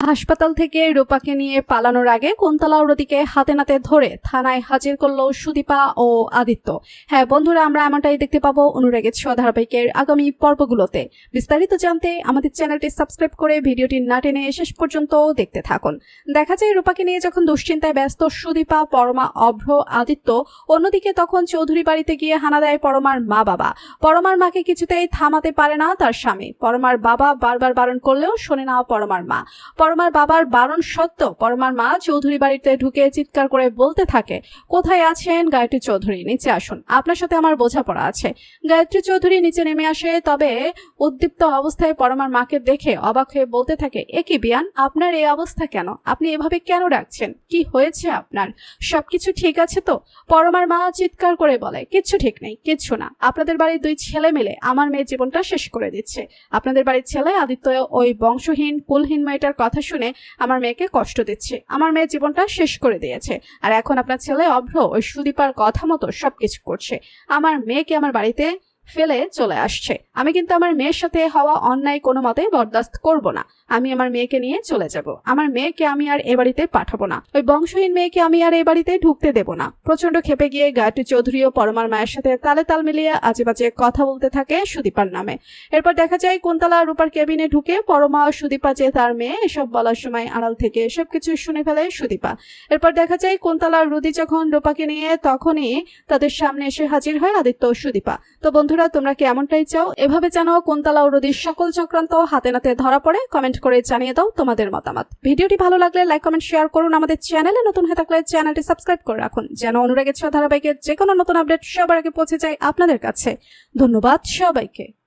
হাসপাতাল থেকে রূপাকে নিয়ে পালানোর আগে কুন্তলা ওরদিকে হাতে নাতে ধরে থানায় হাজির করল সুদীপা ও আদিত্য। হ্যাঁ বন্ধুরা, আমরা এমনটাই দেখতে পাবো অনুরাগের ছোঁয়া ধারাবাহিকের আগামী পর্বগুলোতে। বিস্তারিত জানতে আমাদের চ্যানেলটি সাবস্ক্রাইব করে ভিডিওটি না টেনে শেষ পর্যন্ত দেখতে থাকুন। দেখা যায়, রূপাকে নিয়ে যখন দুশ্চিন্তায় ব্যস্ত সুদীপা, পরমা, অভ্র, আদিত্য, অন্যদিকে তখন চৌধুরী বাড়িতে গিয়ে হানা দেয় পরমার মা বাবা পরমার মাকে কিছুতেই থামাতে পারে না তার স্বামী। পরমার বাবা বারবার বারণ করলেও শোনে না পরমার মা। পরমার বাবার বারণ সত্ত্বেও পরমার মা চৌধুরী বাড়িতে ঢুকে চিৎকার করে বলতে থাকে, কোথায় আছেন গায়ত্রী চৌধুরী? নিচে আসুন। আপনার সাথে আমার বোঝাপড়া আছে। গায়ত্রী চৌধুরী নিচে নেমে আসে, তবে উদ্দীপ্ত অবস্থায় পরমার মাকে দেখে অবাক হয়ে বলতে থাকে, এ কি বিয়ান? আপনার এই অবস্থা কেন? আপনি এভাবে কেন রাখছেন কি হয়েছে আপনার? সবকিছু ঠিক আছে তো? পরমার মা চিৎকার করে বলে, কিচ্ছু ঠিক নেই, কিচ্ছু না। আপনাদের বাড়ির দুই ছেলে মিলে আমার মেয়ের জীবনটা শেষ করে দিচ্ছে। আপনাদের বাড়ির ছেলে আদিত্য ওই বংশহীন, কুলহীন মেয়েটার কথা শুনে আমার মেয়েকে কষ্ট দিচ্ছে। আমার মেয়ে জীবনটা শেষ করে দিয়েছে। আর এখন আপনার ছেলে অভ্র ওই সুদীপার কথা মতো সবকিছু করছে। আমার মেয়েকে আমার বাড়িতে ফেলে চলে আসছে। আমি কিন্তু আমার মেয়ের সাথে হওয়া অন্যায় কোনো মতে বরদাস্ত করব না। আমি আমার মেয়েকে নিয়ে চলে যাব। আমার মেয়েকে আমি আর এ বাড়িতে পাঠাবো না। ওই বংশহীন মেয়েকে আমি আর এ বাড়িতে ঢুকতে দেব না। প্রচণ্ড খেপে গিয়ে গায়ত্রী চৌধুরী ও পরমার মায়ের সাথে তালে তাল মিলিয়ে আজে বাজে কথা বলতে থাকে সুদীপার নামে। এরপর দেখা যায়, কুন্তলা রূপার কেবিনে ঢুকে পরমা ও সুদীপা যে তার মেয়ে, এসব বলার সময় আড়াল থেকে এসব কিছু শুনে ফেলে সুদীপা। এরপর দেখা যায়, কুন্তলা রুদি যখন রূপাকে নিয়ে তখনই তাদের সামনে এসে হাজির হয় আদিত্য সুদীপা। তো বন্ধুরা তোমরা কি এমনটাই চাও? এভাবে যেন কুন্তলা রুদির সকল চক্রান্ত হাতে নাতে ধরা পড়ে কমেন্ট করে জানিয়ে দাও তোমাদের মতামত। ভিডিওটি ভালো লাগলে লাইক কমেন্ট শেয়ার করুন আমাদের চ্যানেলে নতুন হয়ে থাকলে চ্যানেলটি সাবস্ক্রাইব করে রাখুন, যেন অনুরাগের ছ ধারাবাহিকের যে কোনো নতুন আপডেট সবার আগে পৌঁছে যায় আপনাদের কাছে। ধন্যবাদ সবাইকে।